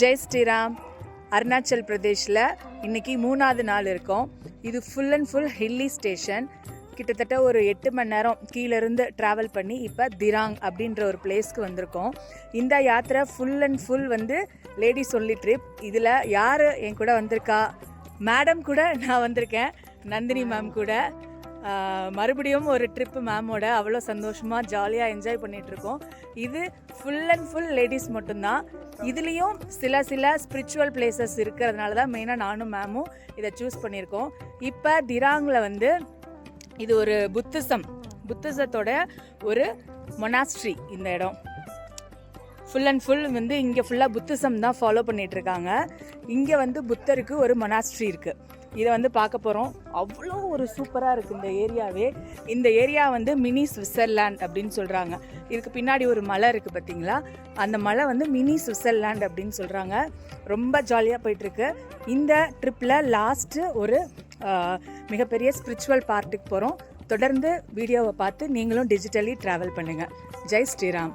ஜெய் ஸ்ரீராம் அருணாச்சல் பிரதேஷில் இன்னைக்கு மூணாவது நாள் இருக்கும். இது full and full hilly station கிட்டத்தட்ட ஒரு எட்டு மணி நேரம் கீழேருந்து ட்ராவல் பண்ணி இப்போ திராங் அப்படின்ற ஒரு பிளேஸ்க்கு வந்திருக்கோம். இந்த யாத்திரை ஃபுல் அண்ட் ஃபுல் வந்து லேடிஸ் ஒன்லி ட்ரிப் இதில் யார் என் கூட வந்திருக்கா? மேடம் கூட நான் வந்திருக்கேன். நந்தினி மேம் கூட. மறுபடியும் ஒரு ட்ரிப்பு மேமோட அவ்வளோ சந்தோஷமாக ஜாலியாக என்ஜாய் பண்ணிகிட்ருக்கோம் இது ஃபுல் அண்ட் ஃபுல் லேடிஸ் மட்டும்தான். இதுலேயும் சில சில ஸ்பிரிச்சுவல் பிளேசஸ் இருக்கிறதுனால தான் மெயினாக நானும் மேமும் இதை சூஸ் பண்ணியிருக்கோம். இப்போ திராங்கில் வந்து இது ஒரு புத்திசம் புத்திசத்தோட ஒரு மொனாஸ்ட்ரி இந்த இடம். ஃபுல் அண்ட் ஃபுல் வந்து இங்கே ஃபுல்லாக புத்திசம் தான் ஃபாலோ பண்ணிகிட்ருக்காங்க இருக்காங்க. இங்கே வந்து புத்தருக்கு ஒரு மொனாஸ்ட்ரி இருக்குது இதை வந்து பார்க்க போகிறோம் அவ்வளோ ஒரு சூப்பராக இருக்குது இந்த ஏரியாவே. இந்த ஏரியா வந்து மினி சுவிட்சர்லேண்ட் அப்படின்னு சொல்கிறாங்க இதுக்கு பின்னாடி ஒரு மலை இருக்குது பார்த்தீங்களா? அந்த மலை வந்து மினி சுவிட்சர்லேண்ட் அப்படின்னு சொல்கிறாங்க ரொம்ப ஜாலியாக போயிட்டுருக்கு. இந்த ட்ரிப்பில் லாஸ்ட்டு ஒரு மிகப்பெரிய ஸ்பிரிச்சுவல் பார்ட்டுக்கு போகிறோம் தொடர்ந்து வீடியோவை பார்த்து நீங்களும் டிஜிட்டலி ட்ராவல் பண்ணுங்கள் ஜெய் ஸ்ரீராம்.